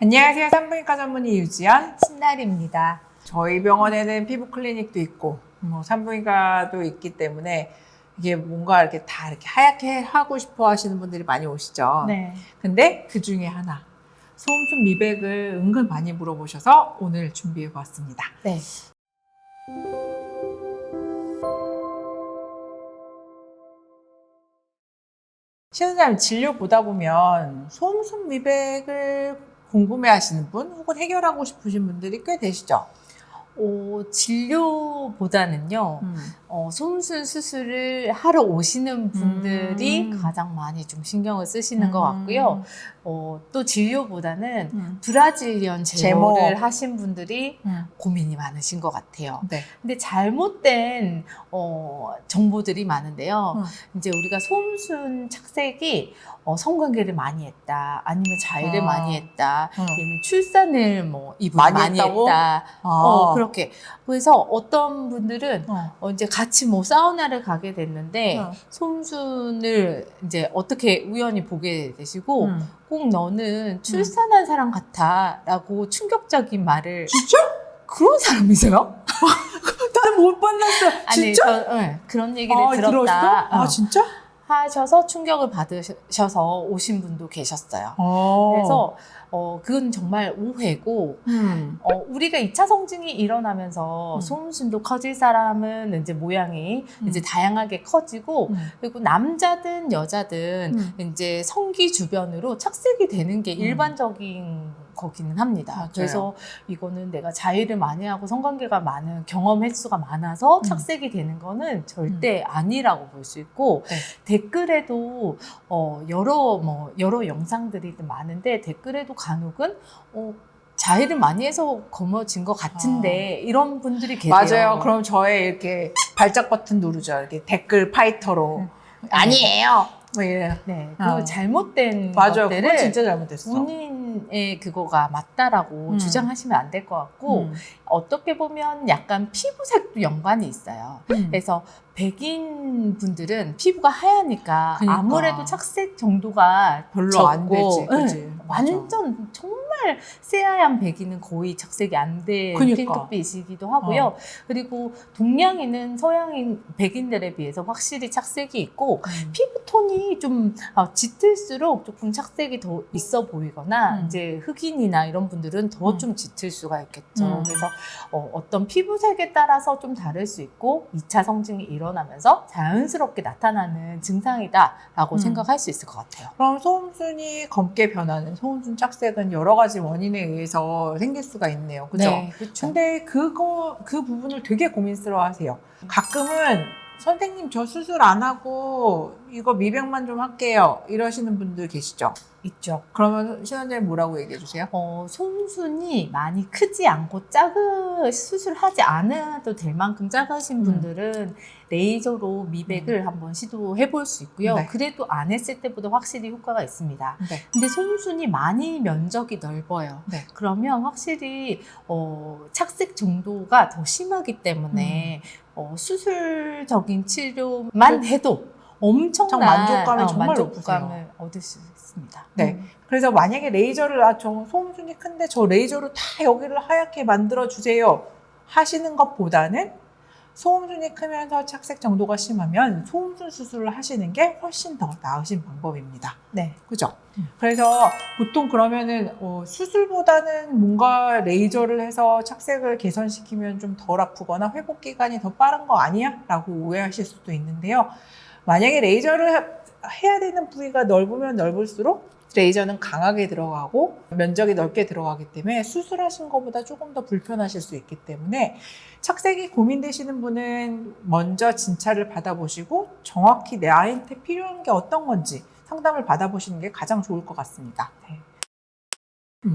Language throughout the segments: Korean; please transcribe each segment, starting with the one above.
안녕하세요. 산부인과 전문의 유지연. 신날입니다. 저희 병원에는 피부 클리닉도 있고, 뭐 산부인과도 있기 때문에 이게 뭔가 이렇게 다 이렇게 하얗게 하고 싶어 하시는 분들이 많이 오시죠. 네. 근데 그 중에 하나. 소음순 미백을 은근 많이 물어보셔서 오늘 준비해 봤습니다. 네. 신원장님 진료 보다 보면 소음순 미백을 궁금해 하시는 분 혹은 해결하고 싶으신 분들이 꽤 되시죠? 어, 진료보다는요, 음. 어, 손순 수술을 하러 오시는 분들이 음. 가장 많이 좀 신경을 쓰시는 것 같고요. 어, 또 진료보다는 음. 브라질리언 제모를 제모. 하신 분들이 음. 고민이 많으신 것 같아요. 네. 근데 잘못된 어, 정보들이 많은데요. 음. 이제 우리가 소음순 착색이 어, 성관계를 많이 했다, 아니면 자위를 아. 많이 했다, 음. 얘는 출산을 뭐 이분 많이 많이, 했다고? 했다. 아. 어, 그렇게. 그래서 어떤 분들은 어. 어, 이제 같이 뭐 사우나를 가게 됐는데 어. 솜순을 이제 어떻게 우연히 보게 되시고 음. 꼭 너는 출산한 사람 같아라고 충격적인 말을 진짜? 그런 사람이세요? 나는 못 만났어. 아니 진짜? 저 네, 그런 얘기를 아, 들었다 들었어? 아, 어, 진짜? 하셔서 충격을 받으셔서 오신 분도 계셨어요. 어. 그래서 어 그건 정말 오해고 음. 어, 우리가 2차 성징이 일어나면서 음. 소음순도 커질 사람은 이제 모양이 음. 이제 다양하게 커지고 음. 그리고 남자든 여자든 음. 이제 성기 주변으로 착색이 되는 게 음. 일반적인 거기는 합니다. 맞아요. 그래서 이거는 내가 자위를 많이 하고 성관계가 많은 경험 횟수가 많아서 음. 착색이 되는 거는 절대 아니라고 볼 수 있고 네. 댓글에도 어 여러 뭐 여러 영상들이 많은데 댓글에도 간혹은 어 자위를 많이 해서 검어진 것 같은데 이런 분들이 계세요. 아. 맞아요. 그럼 저의 이렇게 발작 버튼 누르죠. 이렇게 댓글 파이터로. 음. 아니에요. 뭐 이래요. 네, 그 어. 잘못된 맞아요. 것들을 진짜 잘못됐어. 본인의 그거가 맞다라고 음. 주장하시면 안 될 것 같고 음. 어떻게 보면 약간 피부색도 연관이 있어요. 음. 그래서 백인 분들은 피부가 하얘니까 그러니까. 아무래도 착색 정도가 별로 안 적고, 되지. 네, 그지? 맞아. 완전 정말 새하얀 백인은 거의 착색이 안된 그러니까. 핑크빛이기도 하고요. 어. 그리고 동양인은 서양인 백인들에 비해서 확실히 착색이 있고 음. 피부톤이 좀 어, 짙을수록 조금 착색이 더 있어 보이거나 음. 이제 흑인이나 이런 분들은 더 음. 좀 짙을 수가 있겠죠. 음. 그래서 어, 어떤 피부색에 따라서 좀 다를 수 있고 2차 성징이 일어나면서 자연스럽게 나타나는 증상이다라고 음. 생각할 수 있을 것 같아요. 그럼 소음순이 검게 변하는 소음순 착색은 여러 가지 원인에 의해서 생길 수가 있네요. 그죠? 네, 그렇죠. 근데 그거 그 부분을 되게 고민스러워 하세요. 가끔은 선생님 저 수술 안 하고 이거 미백만 좀 할게요. 이러시는 분들 계시죠? 있죠. 그러면 신원장님 뭐라고 얘기해 주세요? 어, 손순이 많이 크지 않고 작은 수술하지 않아도 될 만큼 작으신 음. 분들은 레이저로 미백을 한번 시도해 볼 수 있고요. 네. 그래도 안 했을 때보다 확실히 효과가 있습니다. 네. 근데 손순이 많이 면적이 넓어요. 네. 그러면 확실히 어, 착색 정도가 더 심하기 때문에 음. 어, 수술적인 치료만 해도 엄청난 만족감이 어, 정말 만족감을 얻을 수 있습니다. 네. 음. 그래서 만약에 레이저를 아, 저 소음순이 큰데 저 레이저로 다 여기를 하얗게 만들어 주세요 하시는 것보다는 소음순이 크면서 착색 정도가 심하면 소음순 수술을 하시는 게 훨씬 더 나으신 방법입니다. 네. 그죠? 음. 그래서 보통 그러면은 어, 수술보다는 뭔가 레이저를 해서 착색을 개선시키면 좀 덜 아프거나 회복 기간이 더 빠른 거 아니야? 라고 오해하실 수도 있는데요. 만약에 레이저를 해- 해야 되는 부위가 넓으면 넓을수록 레이저는 강하게 들어가고 면적이 넓게 들어가기 때문에 수술하신 것보다 조금 더 불편하실 수 있기 때문에 착색이 고민되시는 분은 먼저 진찰을 받아보시고 정확히 나한테 필요한 게 어떤 건지 상담을 받아보시는 게 가장 좋을 것 같습니다. 네.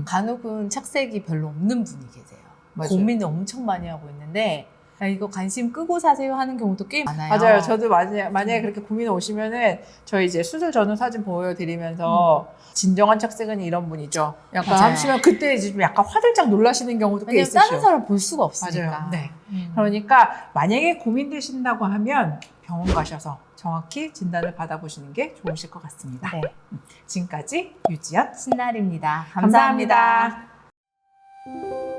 간혹은 착색이 별로 없는 분이 계세요. 맞아요. 고민을 엄청 많이 하고 있는데 아, 이거 관심 끄고 사세요 하는 경우도 꽤 많아요. 맞아요. 저도 만약, 만약에 그렇게 고민 오시면은 저희 이제 수술 전후 사진 보여드리면서 진정한 착색은 이런 분이죠. 약간 음. 맞아요. 하시면 그때 이제 좀 약간 화들짝 놀라시는 경우도 꽤 왜냐면 다른 있으시죠. 사람 볼 수가 없으니까. 맞아요. 네. 음. 그러니까 만약에 고민되신다고 하면 병원 가셔서 정확히 진단을 받아보시는 게 좋으실 것 같습니다. 네. 지금까지 유지연 신날입니다. 감사합니다. 감사합니다.